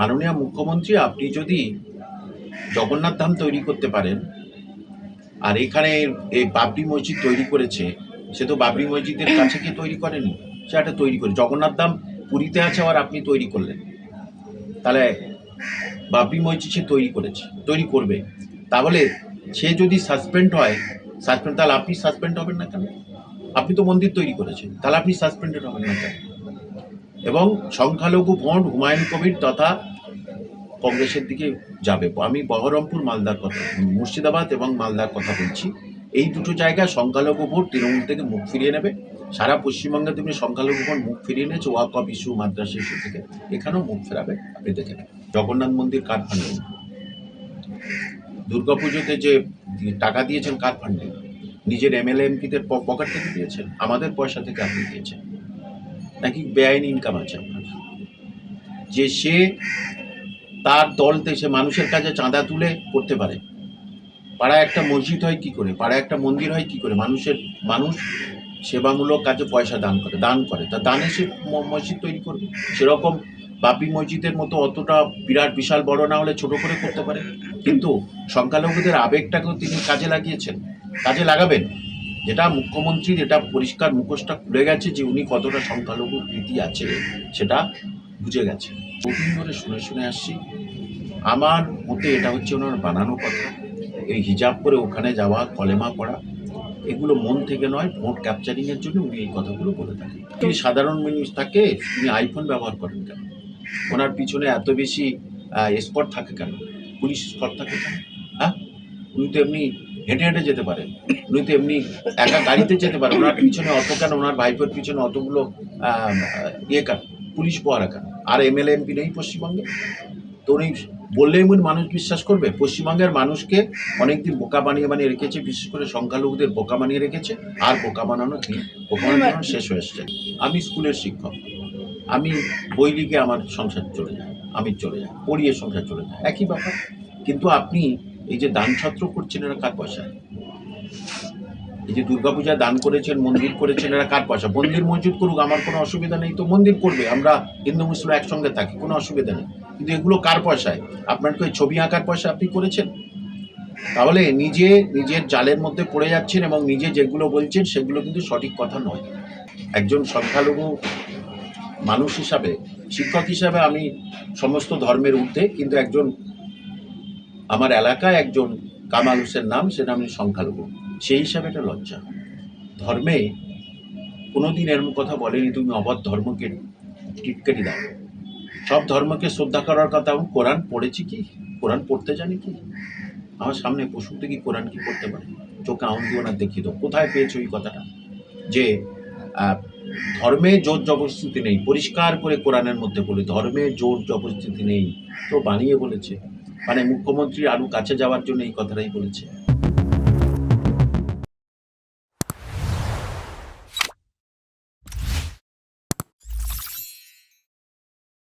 মাননীয় মুখ্যমন্ত্রী, আপনি যদি জগন্নাথ ধাম তৈরি করতে পারেন, আর এখানে এই বাবরি মসজিদ তৈরি করেছে, সে তো বাবরি মসজিদের কাছে কি তৈরি করেনি, সে একটা তৈরি করে, জগন্নাথ ধাম পুরীতে আছে আবার আপনি তৈরি করলেন। তাহলে বাবরি মসজিদ সে তৈরি করেছে, তৈরি করবে। তাহলে সে যদি সাসপেন্ড হয় সাসপেন্ড তাহলে আপনি সাসপেন্ড হবেন না কেন? আপনি তো মন্দির তৈরি করেছেন, তাহলে আপনি সাসপেন্ডেড হবেন না কেন? এবং সংখ্যালঘু ভোট হুমায়ুন কবির তথা কংগ্রেসের দিকে যাবে। আমি বহরমপুর, মালদার কথা, মুর্শিদাবাদ এবং মালদার কথা বলছি। এই দুটো জায়গায় সংখ্যালঘু ভোট তৃণমূল থেকে মুখ ফিরিয়ে নেবে। সারা পশ্চিমবঙ্গে তুমি সংখ্যালঘু ভোট মুখ ফিরিয়ে নিয়েছে, ওয়াক অফ ইস্যু, মাদ্রাসা ইস্যু থেকে। এখানেও মুখ ফেরাবে, আপনি দেখে নেবেন জগন্নাথ মন্দির কার ফান্ডে দুর্গাপুজোতে যে টাকা দিয়েছেন কার ফান্ডে নিজের এমএলএ এমপিদের পকেট থেকে দিয়েছেন? আমাদের পয়সা থেকে আপনি দিয়েছেন। নাকি বেআইন ইনকাম আছে আপনার? যে সে তার দলতে সে মানুষের কাছে চাঁদা তুলে করতে পারে। পাড়ায় একটা মসজিদ হয় কি করে? পাড়ায় একটা মন্দির হয় কি করে? মানুষের, মানুষ সেবামূলক কাজে পয়সা দান করে দান করে। তা দানে সে মসজিদ তৈরি করবে। সেরকম বাপি মসজিদের মতো অতটা বিরাট, বিশাল, বড় না হলে ছোট করে করতে পারে। কিন্তু সংখ্যালঘুদের আবেগটাকেও তিনি কাজে লাগিয়েছেন, কাজে লাগাবেন। যেটা মুখ্যমন্ত্রীর এটা পরিষ্কার মুখোশটা খুলে গেছে যে উনি কতটা সংখ্যালঘু প্রীতি আছে, সেটা বুঝে গেছে। বহুদিন ধরে শুনে শুনে আসছি। আমার মতে এটা হচ্ছে ওনার বানানো কথা। এই হিজাব করে ওখানে যাওয়া, কলেমা পড়া, এগুলো মন থেকে নয়, ভোট ক্যাপচারিংয়ের জন্য উনি এই কথাগুলো বলে থাকেন। তিনি সাধারণ মানুষ থাকে উনি আইফোন ব্যবহার করেন কেন? ওনার পিছনে এত বেশি স্পট থাকে কেন? পুলিশ স্পট থাকে কেন? হ্যাঁ? উনি তো এমনি হেঁটে হেঁটে যেতে পারেন উনি তো এমনি একা গাড়িতে যেতে পারেন ওনার পিছনে অত কেন? ওনার ভাইপোর পিছনে অতগুলো ইয়ে কেন? পুলিশ পহারা কেন? আর এমএলএ, এমপি নেই পশ্চিমবঙ্গে? তো উনি বললেই মনে মানুষ বিশ্বাস করবে? পশ্চিমবঙ্গের মানুষকে অনেকদিন বোকা বানিয়ে বানিয়ে রেখেছে, বিশেষ করে সংখ্যালঘুদের বোকা বানিয়ে রেখেছে, আর বোকা বানানো বোকা বানানো শেষ হয়ে এসছে। আমি স্কুলের শিক্ষক। আমি বই লিখে আমার সংসার চলে যায়। আমি চলে যাই, পড়িয়ে সংসার চলে যায়। একই ব্যাপার। কিন্তু আপনি এই যে দান ছত্র করছেন এরা কার পয়সায়? এই যে দুর্গাপূজা দান করেছেন, মন্দির করেছেন, এরা কার পয়সা? মন্দির মসজিদ করুক, আমার কোনো অসুবিধা নেই। তো মন্দির করবে, আমরা হিন্দু, মুসলিম একসঙ্গে থাকি, কোনো অসুবিধা নেই। কিন্তু এগুলো কার পয়সায়? আপনার কি ছবি আঁকার পয়সা আপনি করেছেন? তাহলে নিজে, নিজের জালের মধ্যে পড়ে যাচ্ছেন এবং নিজে যেগুলো বলছেন, সেগুলো কিন্তু সঠিক কথা নয়। একজন সংখ্যালঘু মানুষ হিসাবে, শিক্ষক হিসাবে আমি সমস্ত ধর্মের ঊর্ধ্বে, কিন্তু একজন আমার এলাকায় একজন কামাল হোসেন নাম সেটা আমি সংখ্যালঘু। সেই হিসাবে এটা লজ্জা। ধর্মে কোনোদিন এরম কথা বলেনি, তুমি অবধ ধর্মকে টিটকেটি দাও। সব ধর্মকে শ্রদ্ধা করার কথা এবং কোরআন পড়েছি কি? কোরআন পড়তে জানি কি? আমার সামনে পশুতে কি কোরআন কি পড়তে পারে? চোখে আউন দিও না দেখিয়ে দাও। কোথায় পেয়েছ এই কথাটা? যে ধর্মে জোর জবরদস্তি নেই। পরিষ্কার করে কোরআনের মধ্যে বলে, ধর্মে জোর জবরদস্তি নেই। তো বানিয়ে বলেছে। মানে মুখ্যমন্ত্রী আরও কাছে যাওয়ার জন্য এই কথাটাই বলেছে।